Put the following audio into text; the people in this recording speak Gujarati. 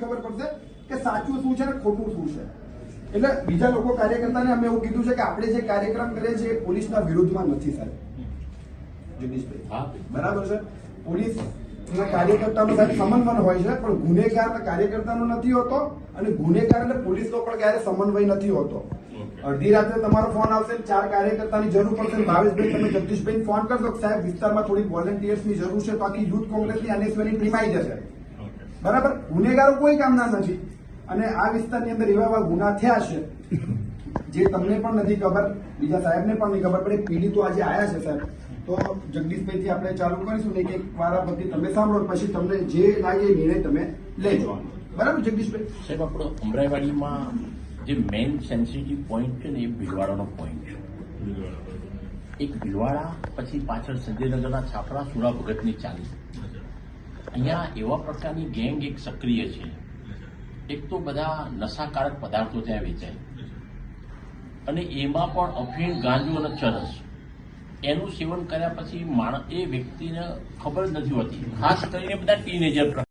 ખબર પડશે કે સાચું શું છે અને ખોટું શું છે. એટલે બીજા લોકો કાર્યકર્તાને અમે એવું કીધું છે કે આપણે જે કાર્યક્રમ કરીએ છીએ એ પોલીસના વિરુદ્ધમાં નથી સાહેબ. જગદીશભાઈ. હા બરાબર છે? પોલીસ કાર્યકર્તાનો સાહેબ સમન્વય હોય છે પણ ગુનેગાર કાર્યકર્તાનો નથી હોતો અને ગુનેગાર અને પોલીસનો પણ ક્યારે સમન્વય નથી હોતો. અડધી રાત્રે તમારો ફોન આવશે ચાર કાર્યકર્તાની જરૂર પડશે ને ભાવેશભાઈ તમે જગદીશભાઈ ફોન કરશો સાહેબ વિસ્તારમાં થોડી વોલેન્ટિયર્સની જરૂર છે તો આખી યુથ કોંગ્રેસની અનેશ્વરની ટીમ આવી જશે. બરાબર? ગુનેગારો કોઈ કામના નથી અને આ વિસ્તારની અંદર એવા એવા ગુના થયા છે જે તમને પણ નથી ખબર બીજા સાહેબને પણ નહીં ખબર પડે પીડિતો આજે આવ્યા છે સાહેબ. તો જગદીશભાઈથી આપણે ચાલુ કરીશું ને કે એક વારા પછી તમે સાંભળો પછી તમને જે લાગે એ નિર્ણય તમે લેજો. બરાબર જગદીશભાઈ? સાહેબ આપણો અમરાઈવાડીમાં જે મેઇન સેન્સિટિવ પોઈન્ટ છે ને એ ભીલવાડાનો પોઈન્ટ છે. એક ભીલવાડા પછી પાછળ સંજયનગરના છાપરા સુરા ભગતની ચાલી. અહીંયા એવા પ્રકારની ગેંગ એક સક્રિય છે. એક તો બધા નશાકારક પદાર્થો ત્યાં વેચાય. અને એમાં પણ અફીણ ગાંજો અને ચરસ. એનું સેવન કર્યા પછી માણસ એ વ્યક્તિને ખબર નથી હોતી. ખાસ કરીને બધા ટીનેજર